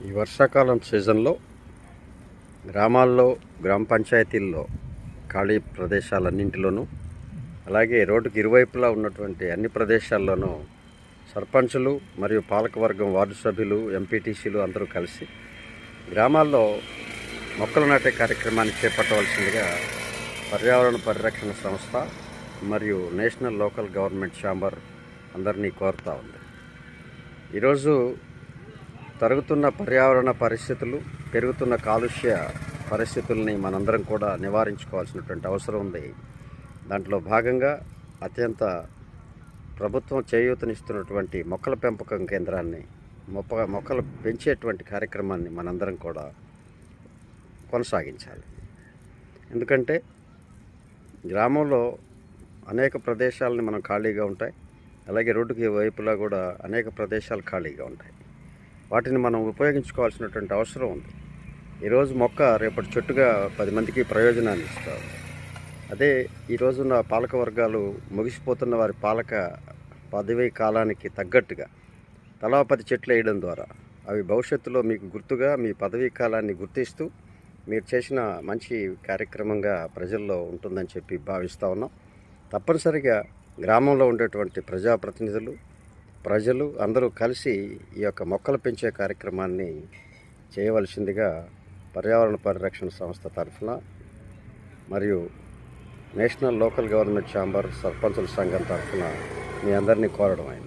ఈ వర్షాకాలం సీజన్లో గ్రామాల్లో గ్రామ పంచాయతీల్లో ఖాళీ ప్రదేశాలన్నింటిలోనూ అలాగే రోడ్డుకి ఇరువైపులా ఉన్నటువంటి అన్ని ప్రదేశాల్లోనూ సర్పంచులు మరియు పాలకవర్గం వార్డు సభ్యులు ఎంపీటీసీలు అందరూ కలిసి గ్రామాల్లో మొక్కలు నాటే కార్యక్రమాన్ని చేపట్టవలసిందిగా పర్యావరణ పరిరక్షణ సంస్థ మరియు నేషనల్ లోకల్ గవర్నమెంట్ ఛాంబర్ అందరినీ కోరుతా ఉంది. ఈరోజు తరుగుతున్న పర్యావరణ పరిస్థితులు పెరుగుతున్న కాలుష్య పరిస్థితుల్ని మనందరం కూడా నివారించుకోవాల్సినటువంటి అవసరం ఉంది. దాంట్లో భాగంగా అత్యంత ప్రభుత్వం చేయూతనిస్తున్నటువంటి మొక్కల పెంపకం కేంద్రాన్ని మొక్క మొక్కలు పెంచేటువంటి కార్యక్రమాన్ని మనందరం కూడా కొనసాగించాలి. ఎందుకంటే గ్రామంలో అనేక ప్రదేశాలని మనం ఖాళీగా ఉంటాయి. అలాగే రోడ్డుకి వైపులా కూడా అనేక ప్రదేశాలు ఖాళీగా ఉంటాయి. వాటిని మనం ఉపయోగించుకోవాల్సినటువంటి అవసరం ఉంది. ఈరోజు మొక్క రేపటి చెట్టుగా పది మందికి ప్రయోజనాన్ని ఇస్తారు అదే ఈరోజున్న పాలక వర్గాలు ముగిసిపోతున్న వారి పాలక పదవీ కాలానికి తగ్గట్టుగా తలా పది చెట్లు వేయడం ద్వారా అవి భవిష్యత్తులో మీకు గుర్తుగా మీ పదవీ కాలాన్ని గుర్తిస్తూ మీరు చేసిన మంచి కార్యక్రమంగా ప్రజల్లో ఉంటుందని చెప్పి భావిస్తూ ఉన్నాం. తప్పనిసరిగా గ్రామంలో ఉండేటువంటి ప్రజాప్రతినిధులు ప్రజలు అందరూ కలిసి ఈ యొక్క మొక్కలు పెంచే కార్యక్రమాన్ని చేయవలసిందిగా పర్యావరణ పరిరక్షణ సంస్థ తరఫున మరియు నేషనల్ లోకల్ గవర్నమెంట్ ఛాంబర్ సర్పంచుల సంఘం తరఫున మీ అందరినీ కోరడం అయింది.